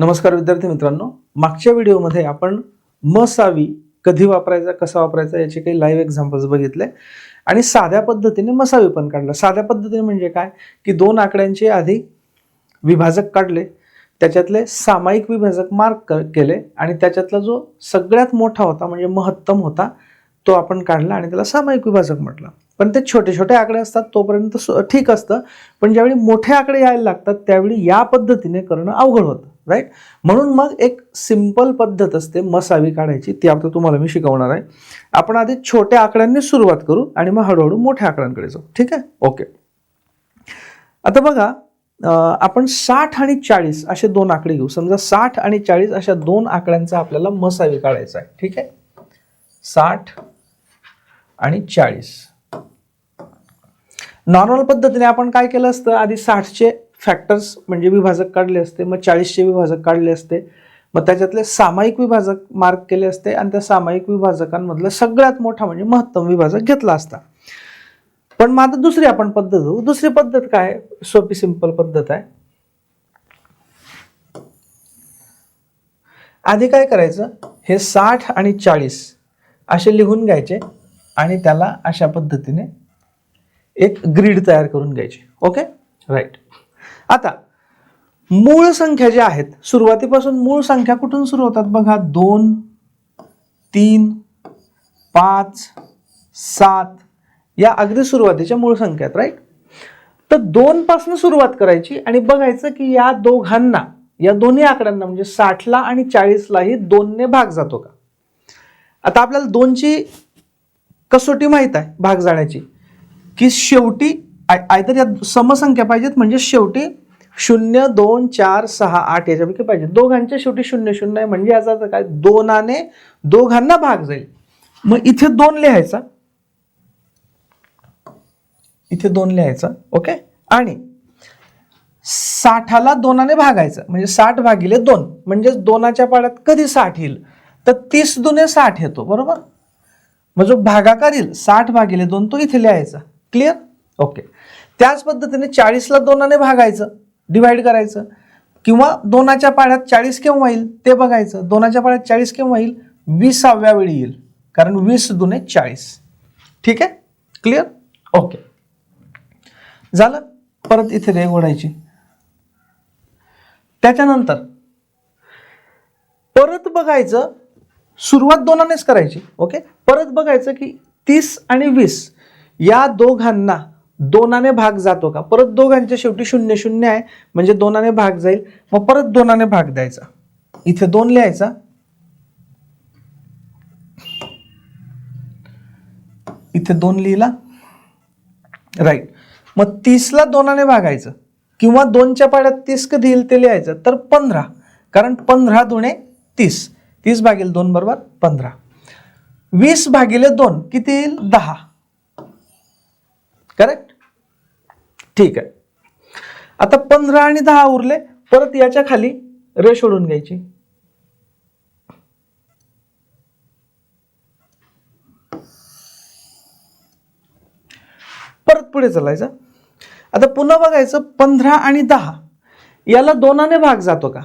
नमस्कार विद्यार्थी मित्रांनो. मागच्या व्हिडिओमध्ये आपण मसावी कधी वापरायचा कसा वापरायचा याचे काही लाईव्ह एक्झाम्पल्स बघितले. आणि साध्या पद्धतीने मसावी पण काढला. साध्या पद्धतीने म्हणजे काय? की दोन आकड्यांचे आधी विभाजक काढले त्याच्यातले सामायिक विभाजक मार्क क- केले आणि त्याच्यातला जो सगळ्यात मोठा होता म्हणजे महत्तम होता तो आपण काढला आणि त्याला सामायिक विभाजक म्हटलं. पण ते छोटे छोटे आकडे असतात तोपर्यंत सु- ठीक असतं. पण ज्यावेळी मोठे आकडे यायला लागतात त्यावेळी या पद्धतीने करणं अवघड होतं राईट म्हणून मग एक सिंपल पद्धत असते मसावी काढायची. ती आता तुम्हाला मी शिकवणार आहे. आपण आधी छोट्या आकड्यांनी सुरुवात करू आणि मग हळूहळू मोठ्या आकड्यांकडे जाऊ. ठीक आहे? ओके आता बघा आपण साठ आणि चाळीस असे दोन आकडे घेऊ. समजा साठ आणि चाळीस अशा दोन आकड्यांचा आपल्याला मसावी काढायचा आहे. ठीक आहे? साठ आणि चाळीस. नॉर्मल पद्धतीने आपण काय केलं असतं? आधी साठचे फॅक्टर्स म्हणजे विभाजक काढले असते मग चाळीसचे विभाजक काढले असते मग त्याच्यातले सामायिक विभाजक मार्क केले असते आणि त्या सामायिक विभाजकांमधलं सगळ्यात मोठा म्हणजे महत्तम विभाजक घेतला असता. पण मग आता दुसरी आपण पद्धत होऊ दुसरी पद्धत काय? सोपी सिंपल पद्धत आहे. आधी काय करायचं? हे साठ आणि चाळीस असे लिहून घ्यायचे आणि त्याला अशा पद्धतीने एक ग्रीड तयार करून घ्यायची. ओके राईट आता मूळ संख्या ज्या आहेत सुरुवातीपासून मूळ संख्या कुठून सुरू होतात बघा? दोन तीन पाच सात. या अगदी सुरुवातीच्या मूळ संख्या आहेत राईट तर दोनपासून सुरुवात करायची आणि बघायचं की या दोघांना या दोन्ही आकड्यांना म्हणजे साठला आणि चाळीसलाही दोनने भाग जातो का? आता आपल्याला दोनची कसोटी माहीत आहे भाग जाण्याची. की शेवटी आय- आयतर यात समसंख्या पाहिजेत म्हणजे शेवटी शून्य दोन चार सहा आठ याच्यापैकी पाहिजे दोघांच्या शेवटी शून्य शून्य आहे म्हणजे याचा अर्थ काय? दोनाने दोघांना भाग जाईल. मग इथे दोन लिहायचा. इथे दोन लिहायचा. ओके? आणि साठाला दोनाने भागायचं. म्हणजे साठ भागिले दोन. म्हणजे दोनाच्या पाड्यात कधी साठ येईल? तर तीस दुने साठ येतो. बरोबर? मग जो भागाकार येईल साठ भागिले दोन तो इथे लिहायचा. क्लिअर ओके त्याच पद्धतीने चाळीसला दोनाने भागायचं डिवाइड करायचं. किंवा दोनाच्या पाड्यात चाळीस केव्हा येईल ते बघायचं. दोनाच्या पाड्यात चाळीस केव्हा येईल? विसाव्या वेळी येईल. कारण वीस दुने चाळीस. ठीक आहे? क्लिअर ओके झालं? परत इथे रेग ओढायची. त्याच्यानंतर परत बघायचं सुरुवात दोनानेच करायची. ओके परत बघायचं की तीस आणि वीस. या दोघांना दोनाने भाग जातो का? परत दोघांच्या शेवटी शून्य शून्य आहे. म्हणजे दोनाने भाग जाईल. मग परत दोनाने भाग द्यायचा. इथे दोन लिहायचा. इथे दोन लिहिला. राईट मग तीसला दोनाने भागायचं. किंवा दोनच्या पाड्यात तीस कधी येईल ते लिहायचं. तर पंधरा. कारण पंधरा दुणे तीस. तीस भागील दोन बरोबर पंधरा. वीस भागिले दोन किती येईल? दहा. करेक्ट ठीक. आहे आता पंधरा आणि दहा उरले परत याच्या खाली रेष ओढून घ्यायची. परत पुढे चालायचं. आता पुन्हा बघायचं पंधरा आणि दहा याला दोनाने भाग जातो का?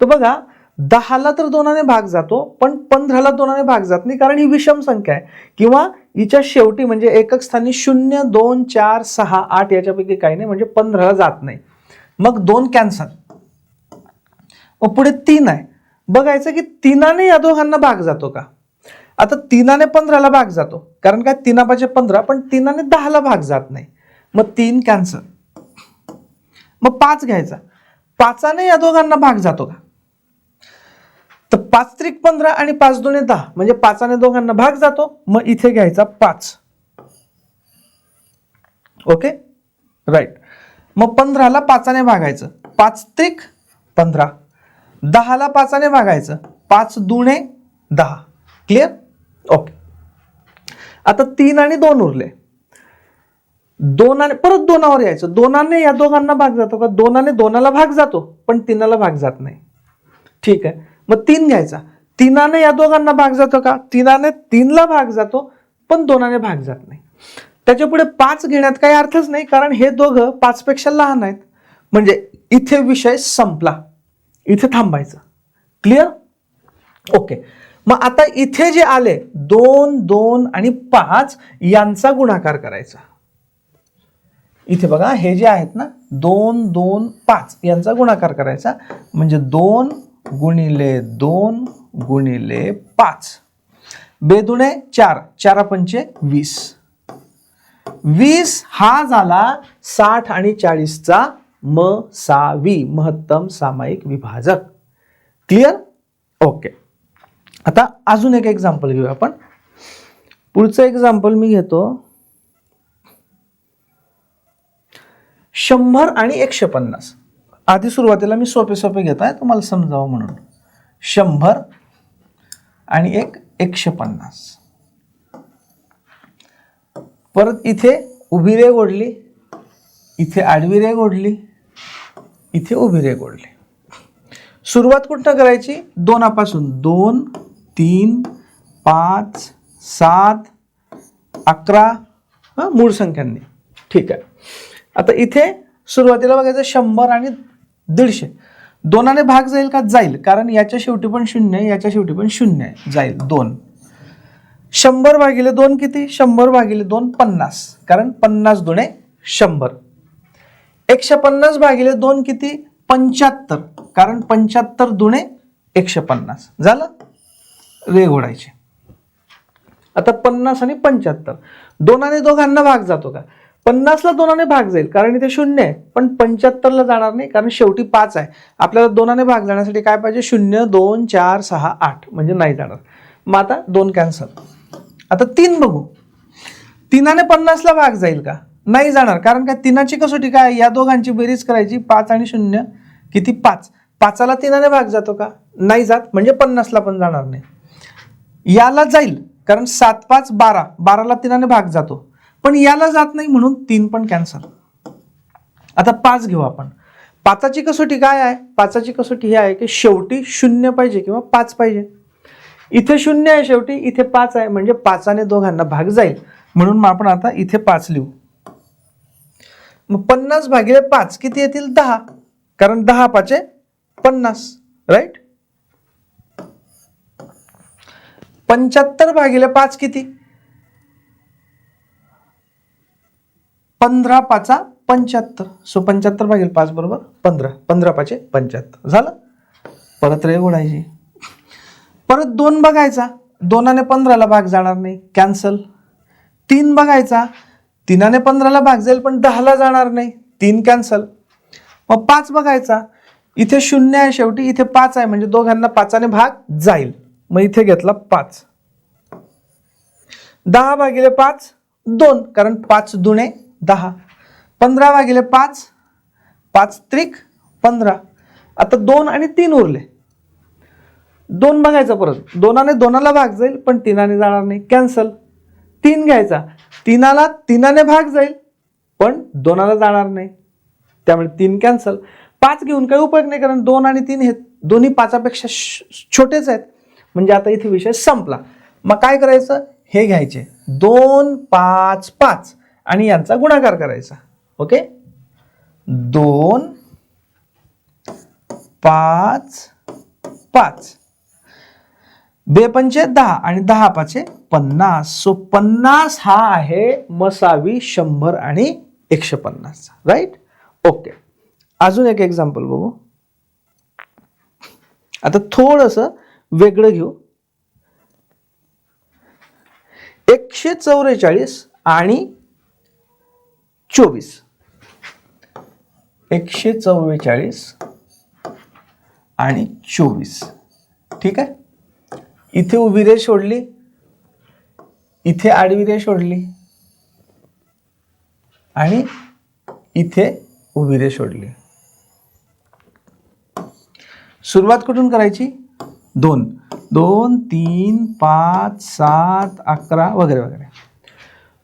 तर बघा दहाला तर दोनाने भाग जातो पण पंधराला दोनाने भाग जात नाही कारण ही विषम संख्या आहे. किंवा हिच्या शेवटी म्हणजे एकक स्थानी शून्य दोन चार सहा आठ याच्यापैकी काही नाही म्हणजे पंधराला जात नाही. मग दोन कॅन्सल मग पुढे तीन आहे. बघायचं की तिनाने या दोघांना भाग जातो का? आता तिनाने पंधराला भाग जातो. कारण काय? तिना पंधरा पण तिनाने दहाला भाग जात नाही. मग तीन कॅन्सल मग पाच घ्यायचा. पाचाने या दोघांना भाग जातो का? पाच त्रिक पंधरा आणि पाच दोन दहा. म्हणजे पाचाने दोघांना भाग जातो मग इथे घ्यायचा पाच. ओके? राईट मग पंधराला पाचाने भागायचं. पाच त्रिक पंधरा. दहाला पाचाने भागायचं. पाच दुणे दहा. क्लिअर ओके आता तीन आणि दोन उरले. दोनाने परत दोनावर यायचं. दोनाने या दोघांना भाग जातो का? दोनाने दोनाला भाग जातो पण तीनाला भाग जात नाही. ठीक आहे. मग तीन घ्यायचा तीनाने या दोघांना भाग जातो का? तीनाने तीनला भाग जातो पण दोनाने भाग जात नाही. त्याच्या पुढे पाच घेण्यात काही अर्थच नाही कारण हे दोघं पाचपेक्षा लहान आहेत. म्हणजे इथे विषय संपला. इथे थांबायचं. क्लिअर ओके मग आता इथे जे आले दोन दोन आणि पाच यांचा गुणाकार करायचा. इथे बघा हे जे आहेत ना दोन दोन पाच यांचा गुणाकार करायचा. म्हणजे दोन गुणिले दोन गुणिले पाच. बेदुणे चार चारा पंचे वीस. वीस हा झाला साठ आणि चाळीसचा म सावी महत्तम सामायिक विभाजक. क्लिअर ओके आता अजून एक एक्झाम्पल घेऊया आपण. पुढचं एक्झाम्पल मी घेतो. शंभर आणि एकशे पन्नास. आधी सुरुवातीला मी सोपे सोपे घेत आहे तुम्हाला समजावं म्हणून. शंभर आणि एक एकशे पन्नास. परत इथे उभी रेघ ओढली इथे आडवी रेघ ओढली इथे उभी रेघ ओढली सुरुवात कुठं करायची? दोनापासून. दोन तीन पाच सात अकरा मूळ संख्यांनी. ठीक आहे. आता इथे सुरुवातीला बघायचं शंभर आणि दीडशे. दोनाने भाग जाईल का? जाईल. कारण याच्या शेवटी पण शून्य आहे याच्या शेवटी पण शून्य आहे. जाईल. दोन. शंभर भागिले दोन किती? शंभर भागिले दोन पन्नास. कारण पन्नास दोने शंभर. एकशे पन्नास भागिले दोन किती? पंच्याहत्तर. कारण पंच्याहत्तर दुणे एकशे पन्नास. झालं? रेघ ओढायचे. आता पन्नास आणि पंच्याहत्तर. दोनाने दोघांना भाग जातो का? पन्नासला दोनाने भाग जाईल कारण इथे शून्य आहे. पण पंच्याहत्तरला जाणार नाही कारण शेवटी पाच आहे. आपल्याला दोनाने भाग जाण्यासाठी काय पाहिजे? शून्य दोन चार सहा आठ. म्हणजे नाही जाणार. मग आता दोन कॅन्सल आता तीन बघू. तिनाने पन्नासला भाग जाईल का? नाही जाणार. कारण काय? तिनाची कसोटी काय? या दोघांची बेरीज करायची. पाच आणि शून्य. किती? पाच. पाचाला तिनाने भाग जातो का? नाही जात. म्हणजे पन्नासला पण जाणार नाही. याला जाईल. कारण सात पाच बारा. बाराला तिनाने भाग जातो. पण याला जात नाही म्हणून तीन पण कॅन्सल आता पाच घेऊ आपण. पाचाची कसोटी काय आहे? पाचाची कसोटी ही आहे की शेवटी शून्य पाहिजे किंवा पाच पाहिजे. इथे शून्य आहे शेवटी इथे पाच आहे म्हणजे पाचाने दोघांना भाग जाईल. म्हणून मग आपण आता इथे पाच लिहू. मग पन्नास भागिले पाच किती येतील? दहा. कारण दहा पाचे पन्नास राईट पंच्याहत्तर भागिले पाच किती? पंधरा पाचा पंच्याहत्तर. सो पंच्याहत्तर भागिले पाच बरोबर पंधरा. पंधरा पाचे पंच्याहत्तर. झालं? परत रे ओढायची. परत दोन बघायचा. दोनाने पंधराला भाग जाणार नाही. कॅन्सल तीन बघायचा. तीनाने पंधराला भाग जाईल पण दहाला जाणार नाही. तीन कॅन्सल मग पाच बघायचा. इथे शून्य आहे शेवटी. इथे पाच आहे म्हणजे दोघांना पाचाने भाग जाईल. मग इथे घेतला पाच. दहा भागिले पाच दोन. कारण पाच दुणे दहा. पंधरा भागिले पाच. पाच त्रिक पंधरा. आता दोन आणि तीन उरले. दोन बघायचं परत. दोनाने दोनाला भाग जाईल पण तीनाने जाणार नाही. कॅन्सल तीन घ्यायचा. तीनाला तीनाने भाग जाईल पण दोनाला जाणार नाही. त्यामुळे तीन कॅन्सल पाच घेऊन काही उपयोग नाही कारण दोन आणि तीन हे दोन्ही पाचापेक्षा श- छोटेच आहेत. म्हणजे आता इथे विषय संपला. मग काय करायचं? हे घ्यायचे. दोन पाच पाच. आणि यांचा गुणाकार करायचा. ओके दोन पाच पाच. बेपंचे दहा आणि दहा पाचे पन्नास. सो पन्नास हा आहे मसावी शंभर आणि एकशे पन्नासचा. राईट ओके अजून एक एक्झाम्पल बघू. आता थोडंसं वेगळं घेऊ. एकशे चौवेचाळीस आणि चोवीस. एकशे चव्वेचाळीस आणि चोवीस. ठीक आहे? इथे उभी रेष ओढली इथे आडवी रेष ओढली आणि इथे उभी रेष ओढली सुरुवात कुठून करायची? दोन. दोन तीन पाच सात अकरा वगैरे वगैरे.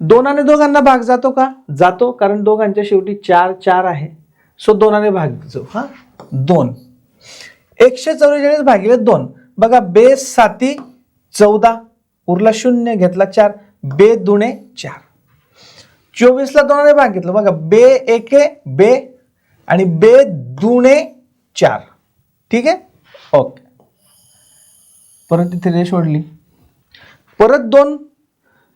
दोनाने दोघांना भाग जातो का? जातो कारण दोघांच्या शेवटी चार चार आहे. सो दोनाने भाग जाऊ हा? दोन. एकशे चौवेचाळीस भागिले दोन. बघा बे साती चौदा. उरला शून्य घेतला चार. बे दुणे चार. चोवीसला दोनाने भाग घेतला. बघा बे एके बे आणि बे दुणे चार. ठीक आहे? ओके. परत तिथे रेष ओढली. परत दोन.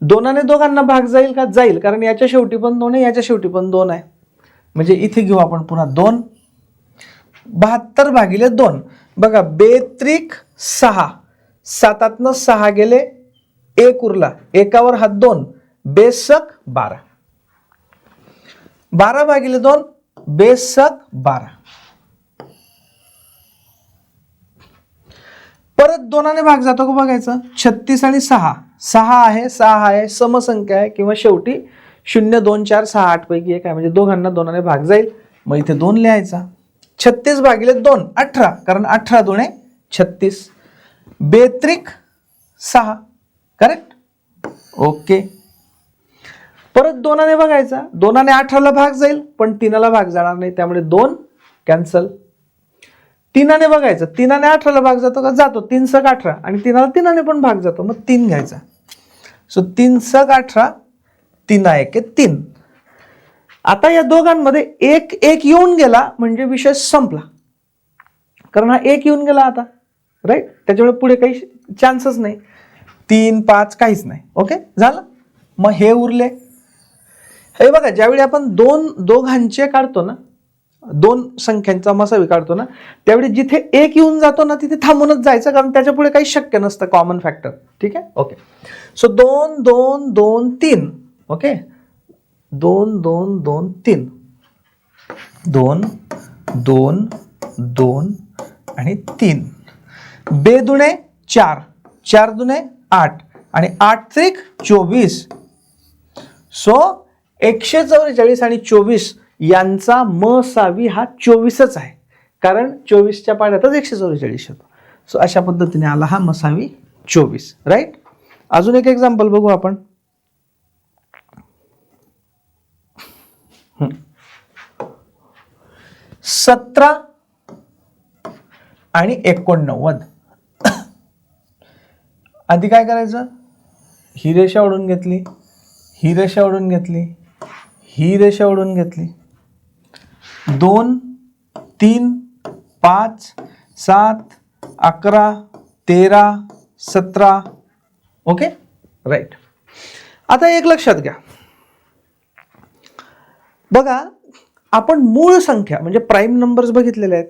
दोनाने दोघांना भाग जाईल का? जाईल. कारण याच्या शेवटी पण दोन आहे याच्या शेवटी पण दोन आहे. म्हणजे इथे घेऊ आपण पुन्हा दोन. बहात्तर भागिले दोन. बघा बेत्रिक सहा. सातातनं सहा गेले एक उरला. एकावर हात दोन. बेसक बारा. बारा भागिले दोन बेसक बारा. परत दोनाने भाग जातो का बघायचं? छत्तीस आणि सहा. सहा आहे सहा आहे समसंख्या आहे किंवा शेवटी शून्य दोन चार सहा आठ पैकी एक आहे. म्हणजे दोघांना दोनाने भाग जाईल. मग इथे दोन लिहायचा. छत्तीस भागिले दोन अठरा. कारण अठरा दोने छत्तीस. बेत्रिक सहा. करेक्ट ओके परत दोनाने बघायचा. दोनाने अठराला भाग जाईल पण तीनाला भाग जाणार नाही. त्यामुळे दोन कॅन्सल तीनाने बघायचं. तीनाने अठराला भाग जातो का? जातो. तीन सक अठरा. आणि तीनाला तीनाने पण भाग जातो. मग तीन घ्यायचा. सो तीन सक अठरा तीन एक तीन. आता या दोघांमध्ये एक एक येऊन गेला म्हणजे विषय संपला. कारण हा एक येऊन गेला आता राईट त्याच्यामुळे पुढे काही चान्सच नाही. तीन पाच काहीच नाही. ओके झालं? मग हे उरले. हे बघा ज्यावेळी आपण दोन दोघांचे काढतो ना दोन संख्यांचा मसावी काढतो ना त्यावेळी जिथे एक येऊन जातो ना तिथे थांबूनच जायचं कारण त्याच्या पुढे काही शक्य नसतं कॉमन फॅक्टर ठीक आहे? ओके सो दोन दोन दोन तीन. ओके दोन दोन दोन तीन. दोन दोन दोन आणि तीन. बेदुणे चार. चार दुणे आठ. आणि आठ त्रिक चोवीस. सो एकशे चौवेचाळीस आणि चोवीस यांचा म सावी हा चोवीसच आहे. कारण चोवीसच्या पाण्यातच एकशे चौवेचाळीस येतो सो अशा पद्धतीने आला हा मसावी चोवीस. राईट अजून एक एक्झाम्पल बघू आपण. सतरा आणि एकोणनव्वद. आधी काय करायचं? ही रेषा ओढून घेतली ही रेषा ओढून घेतली ही रेषा ओढून घेतली. दोन तीन पाच सात अकरा तेरा सतरा. ओके राईट आता एक लक्षात घ्या. बघा आपण मूळ संख्या म्हणजे प्राईम नंबर्स बघितलेले आहेत.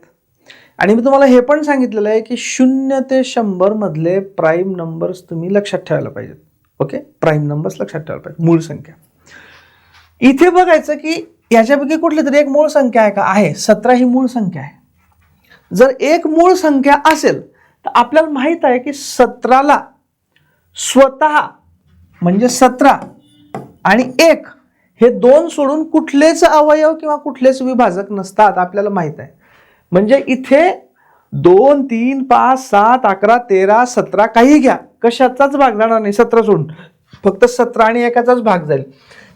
आणि मी तुम्हाला हे पण सांगितलेलं आहे की शून्य ते शंभर मधले प्राईम नंबर्स तुम्ही लक्षात ठेवायला पाहिजेत. ओके प्राईम नंबर्स लक्षात ठेवायला पाहिजे मूळ संख्या. इथे बघायचं की याच्यापैकी कुठली तरी एक मूळ संख्या आहे का? आहे. सतरा ही मूळ संख्या आहे. जर एक मूळ संख्या असेल तर आपल्याला माहीत आहे की सतराला स्वतः म्हणजे सतरा आणि एक हे दोन सोडून कुठलेच अवयव किंवा कुठलेच विभाजक नसतात आपल्याला माहीत आहे. म्हणजे इथे दोन तीन पाच सात अकरा तेरा सतरा काही घ्या. कशाचाच भाग जाणार नाही सतरा सोडून. फक्त सतरा आणि एकाचाच भाग जाईल.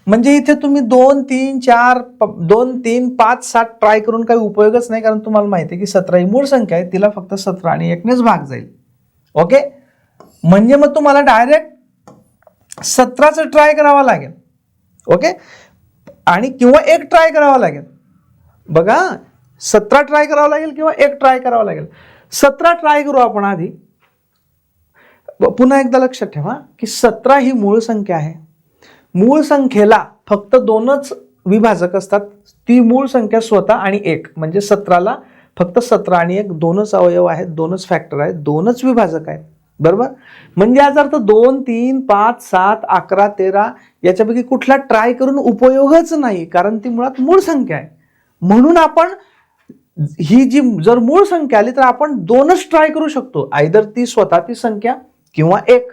म्हणजे इथे तुम्ही दोन तीन चार प- दोन तीन पाच सात ट्राय करून काही उपयोगच नाही कारण तुम्हाला माहिती आहे की सतरा ही मूळ संख्या आहे तिला फक्त सतरा आणि एकनेच भाग जाईल. ओके म्हणजे मग तुम्हाला डायरेक्ट सतराचं ट्राय करावा लागेल. ओके आणि किंवा एक ट्राय करावा लागेल. बघा सतरा ट्राय करावं लागेल किंवा एक ट्राय करावं लागेल. सतरा ट्राय करू आपण आधी. पुन्हा एकदा लक्षात ठेवा की सतरा ही मूळ संख्या आहे. मूळ संख्येला फक्त दोनच विभाजक असतात. ती मूळ संख्या स्वतः आणि एक. म्हणजे सतराला फक्त सतरा आणि एक. दोनच अवयव आहेत दोनच फॅक्टर आहेत दोनच विभाजक आहेत. बरोबर? म्हणजे याचा अर्थ दोन तीन पाच सात अकरा तेरा याच्यापैकी कुठला ट्राय करून उपयोगच नाही कारण ती मुळात मूळ संख्या आहे. म्हणून आपण ही जी जर मूळ संख्या आली तर आपण दोनच ट्राय करू शकतो. आयदर ती स्वतः ती संख्या किंवा एक.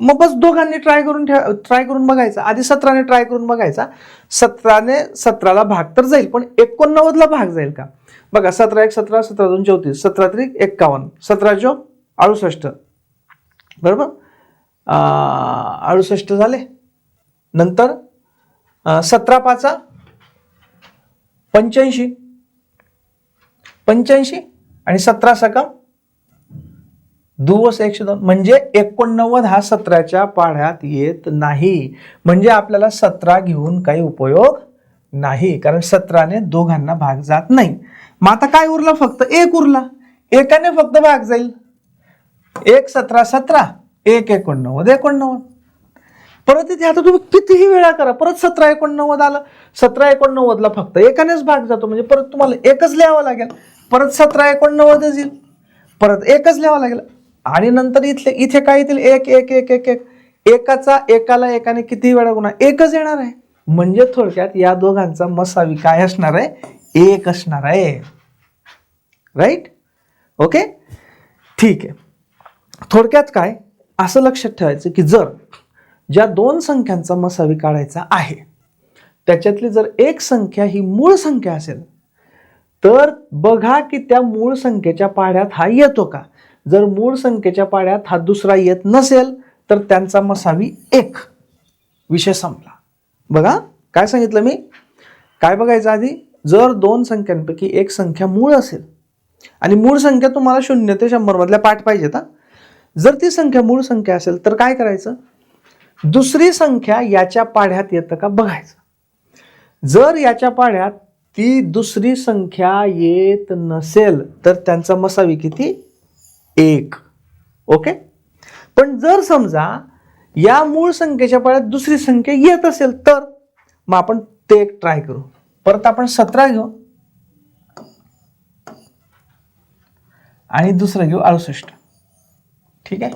मग बस दोघांनी ट्राय करून ठेव ट्राय करून बघायचा. आधी सतराने ट्राय करून बघायचा. सतराने सतराला भाग तर जाईल पण एकोणनव्वदला भाग जाईल का? बघा सतरा एक सतरा सतरा दोन चौतीस. सतरा त्रिक एक्कावन्न. सतरा चौक अडुसष्ट. बरोबर? अडुसष्ट झाले. नंतर सतरा पाचा पंच्याऐंशी. पंच्याऐंशी आणि सतरा सकम दुवस एकशे दोन. म्हणजे एकोणनव्वद हा सतराच्या पाढ्यात येत नाही. म्हणजे आपल्याला सतरा घेऊन काही उपयोग नाही. कारण सतराने दोघांना भाग जात नाही. मग आता काय उरला फक्त? एक उरला. एकाने फक्त भाग जाईल. एक सतरा सतरा. एक एकोणनव्वद एकोणनव्वद. परत इथे आता तुम्ही कितीही वेळा करा. परत सतरा एकोणनव्वद आलं. सतरा एकोणनव्वदला फक्त एकानेच भाग जातो. म्हणजे परत तुम्हाला एकच लिहावं लागेल. परत सतरा एकोणनव्वदच येईल. परत एकच लिहावं लागेल. आणि नंतर इथले इथे काय येतील? एक एक एक एक एक. एकाचा एकाला एकाने किती वेळा गुन्हा एकच येणार आहे. म्हणजे थोडक्यात या दोघांचा मसावी काय असणार आहे? एक असणार आहे. राईट ओके ठीक आहे. थोडक्यात काय? असं लक्षात ठेवायचं की जर ज्या दोन संख्यांचा मसावी काढायचा आहे त्याच्यातली जर एक संख्या ही मूळ संख्या असेल तर बघा की त्या मूळ संख्येच्या पाढ्यात हा येतो का? जर मूळ संख्येच्या पाड्यात हा दुसरा येत नसेल तर त्यांचा मसावी एक विषय संपला. बघा काय सांगितलं मी? काय बघायचं आधी? जर दोन संख्यांपैकी एक संख्या मूळ असेल आणि मूळ संख्या तुम्हाला शून्य ते शंभरमधल्या पाठ पाहिजेत हा. जर ती संख्या मूळ संख्या असेल तर काय करायचं? दुसरी संख्या याच्या पाढ्यात येतं का बघायचं. जर याच्या पाढ्यात ती दुसरी संख्या येत नसेल तर त्यांचा मसावी किती? एक. ओके पण जर समजा या मूळ संख्येच्या पाळ्यात दुसरी संख्या येत असेल तर मग आपण ते एक ट्राय करू. परत आपण सतरा घेऊ. आणि दुसरं घेऊ अडुसष्ट. ठीक आहे?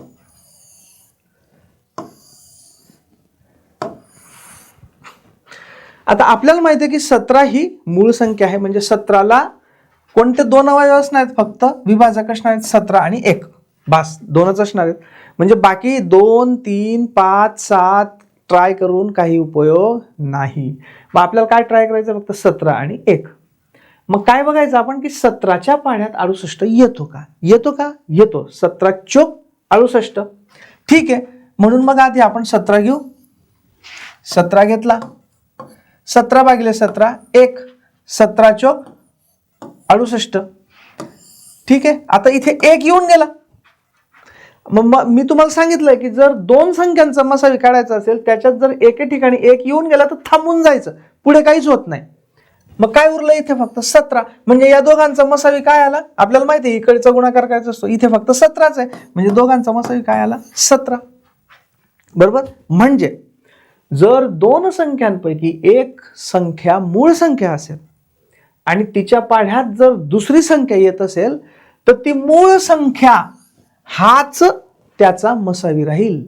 आता आपल्याला माहिती आहे की सतरा ही मूळ संख्या आहे. म्हणजे सतराला कोणते दोन अवयव असणार आहेत फक्त? विभाजक असणार आहेत सतरा आणि एक. बास दोनच असणार आहेत. म्हणजे बाकी दोन तीन पाच सात ट्राय करून काही उपयोग नाही. मग आपल्याला काय ट्राय करायचं? फक्त सतरा आणि एक. मग काय बघायचं आपण की सतराच्या पाण्यात अडुसष्ट येतो का? येतो का? येतो. सतरा चोक अडुसष्ट. ठीक आहे. म्हणून मग आधी आपण सतरा घेऊ. सतरा घेतला. सतरा भागिले सतरा एक. सतरा चोक अडुसष्ट. ठीक आहे? आता इथे एक येऊन गेला. मग मी तुम्हाला सांगितलंय की जर दोन संख्यांचा मसावी काढायचा असेल त्याच्यात जर एके ठिकाणी एक येऊन गेला तर थांबून जायचं. पुढे काहीच होत नाही. मग काय उरलं इथे फक्त सतरा. म्हणजे या दोघांचा मसावी काय आला? आपल्याला माहिती आहे इकडचा गुणाकार करायचा असतो. इथे फक्त सतराच आहे. म्हणजे दोघांचा मसावी काय आला? सतरा. बरोबर? म्हणजे जर दोन संख्यांपैकी एक संख्या मूळ संख्या असेल आणि तिच्या पाढ्यात जर दुसरी संख्या येत असेल तर ती मूळ संख्या हाच त्याचा मसावी राहील.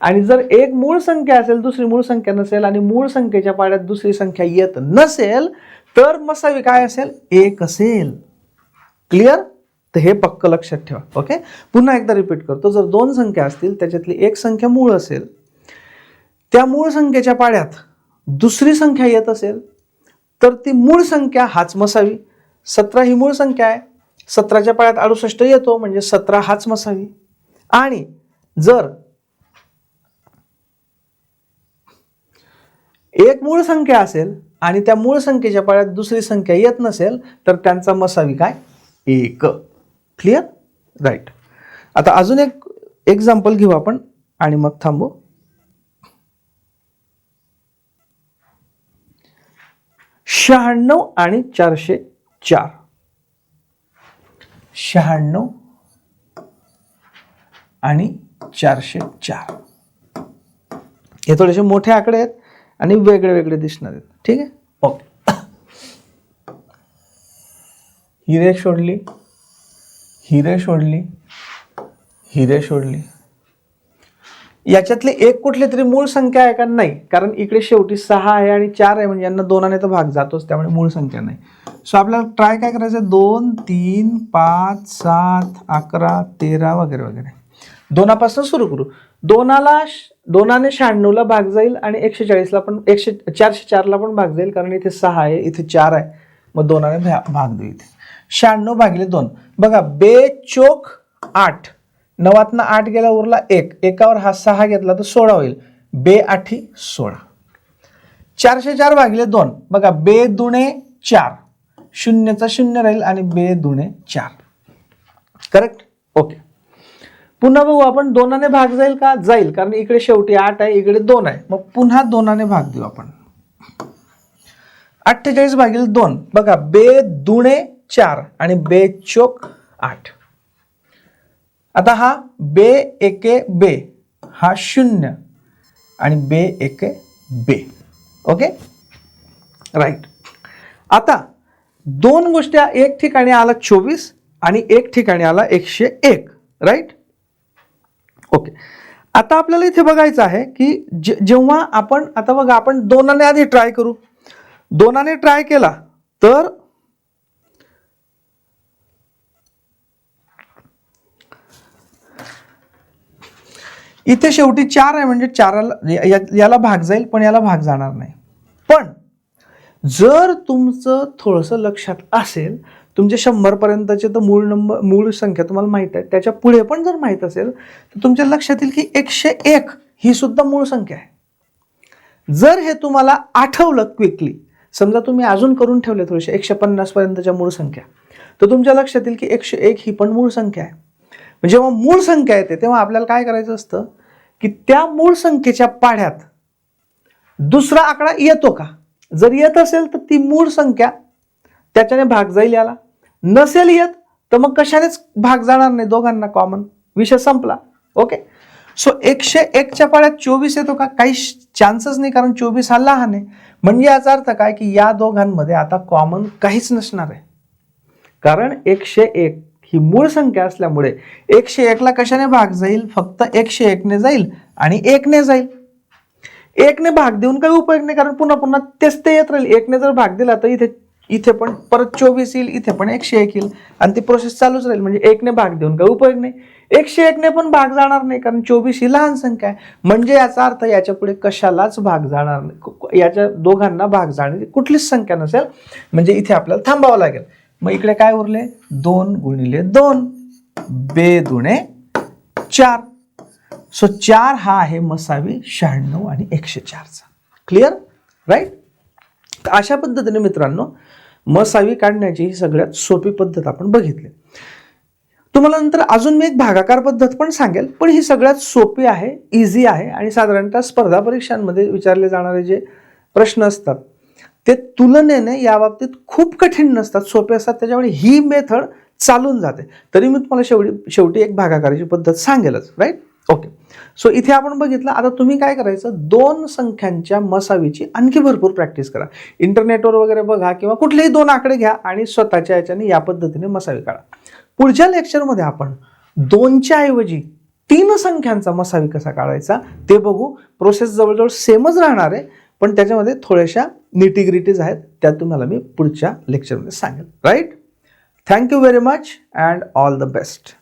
आणि जर एक मूळ संख्या असेल दुसरी मूळ संख्या नसेल आणि मूळ संख्येच्या पाड्यात दुसरी संख्या येत नसेल तर मसावी काय असेल? एक असेल. क्लिअर तर हे पक्क लक्षात ठेवा. ओके पुन्हा एकदा रिपीट करतो. जर दोन संख्या असतील त्याच्यातली एक संख्या मूळ असेल त्या मूळ संख्येच्या पाड्यात दुसरी संख्या येत असेल तर ती मूळ संख्या हाच मसावी. सतरा ही मूळ संख्या आहे. सतराच्या पायात अडुसष्ट येतो म्हणजे सतरा हाच मसावी. आणि जर एक मूळ संख्या असेल आणि त्या मूळ संख्येच्या पाळ्यात दुसरी संख्या येत नसेल तर त्यांचा मसावी काय? एक. क्लिअर राईट आता अजून एक एक्झाम्पल घेऊ आपण आणि मग थांबू. शहाण्णव आणि चारशे चार. शहाण्णव आणि चारशे चार. हे थोडेसे मोठे आकडे आहेत आणि वेगळे वेगळे दिसणार आहेत. ठीक आहे? ओके. हिरे शोधली हिरे शोधली हिरे शोधली. याच्यातले एक कुठली तरी मूळ संख्या आहे का? नाही. कारण इकडे शेवटी सहा आहे आणि चार आहे म्हणजे यांना दोनाने तर भाग जातोच त्यामुळे मूळ संख्या नाही. सो आपल्याला ट्राय काय करायचं? दोन तीन पाच सात अकरा तेरा वगैरे वगैरे. दोनापासून सुरू करू. दोनाला श- दोनाने शहाण्णवला भाग जाईल आणि एकशे चाळीसला पण एकशे चारशे चारला पण भाग जाईल कारण इथे सहा आहे इथे चार आहे. मग दोनाने भा- भाग देऊ इथे. शहाण्णव भागिले दोन. बघा बे चोक आठ. नवातनं आठ गेला उरला एक. एकावर हा सहा घेतला तर सोळा होईल. बे आठी सोळा. चारशे चार भागिले दोन. बघा बे दुणे चार. शून्यचा शून्य राहील आणि बे दुणे चार. करेक्ट ओके पुन्हा बघू आपण दोनाने भाग जाईल का? जाईल. कारण इकडे शेवटी आठ आहे इकडे दोन आहे. मग पुन्हा दोनाने भाग देऊ आपण. अठ्ठेचाळीस भागिले दोन. बघा बे दुणे चार आणि बे चोक आठ. आता हा बे एके बे हा शून्य आणि बे एके बे. ओके राईट आता दोन गोष्टी एक ठिकाणी आला चोवीस आणि एक ठिकाणी आला एकशे एक. राईट ओके आता आपल्याला इथे बघायचं आहे की जे जेव्हा आपण आता बघा आपण दोनाने आधी ट्राय करू. दोनाने ट्राय केला तर इथे शेवटी चार आहे म्हणजे चाराला या- याला भाग जाईल पण याला भाग जाणार नाही. पण जर तुमचं थोडंसं लक्षात असेल तुमचे शंभरपर्यंतचे तर मूळ नंबर मूळ संख्या तुम्हाला माहीत आहे. त्याच्या पुढे पण जर माहीत असेल तर तुमच्या लक्षात येईल की एकशे एक ही सुद्धा मूळ संख्या आहे. जर हे तुम्हाला आठवलं क्विकली समजा तुम्ही अजून करून ठेवले थोडेसे एकशे पन्नासपर्यंतच्या मूळ संख्या तर तुमच्या लक्षात येईल की एकशे एक ही पण मूळ संख्या आहे. जेव्हा मूळ संख्या येते तेव्हा आपल्याला काय करायचं असतं की त्या मूळ संख्येच्या पाढ्यात दुसरा आकडा येतो का? जर येत असेल तर ती मूळ संख्या त्याच्याने भाग जाईल याला. नसेल येत तर मग कशानेच भाग जाणार नाही दोघांना कॉमन विषय संपला. ओके सो एकशे एकच्या पाड्यात चोवीस येतो का? काही चान्सच नाही कारण चोवीस हा लहान आहे. म्हणजे याचा अर्थ काय? की या दोघांमध्ये आता कॉमन काहीच नसणार आहे. कारण एकशे एक ही मूळ संख्या असल्यामुळे एकशे एकला कशाने भाग जाईल? फक्त एकशे एकने जाईल आणि एकने जाईल. एकने भाग देऊन काही उपयोग नाही कारण पुन्हा पुन्हा तेच ते येत राहील. एकने जर भाग दिला तर इथे इथे पण परत चोवीस येईल इथे पण एकशे एक येईल आणि ती प्रोसेस चालूच राहील. म्हणजे एकने भाग देऊन काही उपयोग नाही. एकशे एकने पण भाग जाणार नाही कारण चोवीस ही लहान संख्या आहे. म्हणजे याचा अर्थ याच्यापुढे कशालाच भाग जाणार नाही. याच्या दोघांना भाग जाण्याची कुठलीच संख्या नसेल. म्हणजे इथे आपल्याला थांबावं लागेल. मग इकडे काय उरले? दोन गुणिले दोन. बे दुणे चार. सो चार हा आहे मसावी शहाण्णव आणि एकशे चारचा. क्लिअर राईट तर अशा पद्धतीने मित्रांनो मसावी काढण्याची ही सगळ्यात सोपी पद्धत आपण बघितली. तुम्हाला नंतर अजून मी एक भागाकार पद्धत पण सांगेल पण ही सगळ्यात सोपी आहे इझी आहे आणि साधारणतः स्पर्धा परीक्षांमध्ये विचारले जाणारे जे प्रश्न असतात ते तुलनेने या बाबतीत खूप कठीण नसतात सोपे असतात. त्याच्यामुळे ही मेथड चालून जाते. तरी मी तुम्हाला शेवटी शेवटी एक भागाकाराची पद्धत सांगेलच राईट ओके सो इथे आपण बघितलं आता तुम्ही काय करायचं? दोन संख्यांच्या मसावीची आणखी भरपूर प्रॅक्टिस करा. इंटरनेटवर वगैरे बघा किंवा कुठलेही दोन आकडे घ्या आणि स्वतःच्या याच्याने या पद्धतीने मसावी काढा. पुढच्या लेक्चरमध्ये आपण दोनच्या ऐवजी तीन संख्यांचा मसावी कसा काढायचा ते बघू. प्रोसेस जवळजवळ सेमच राहणार आहे. पण त्याच्यामध्ये थोड्याशा निटिग्रिटीज आहेत त्या तुम्हाला मी पुढच्या लेक्चरमध्ये सांगेन. Right thank you very much and all the best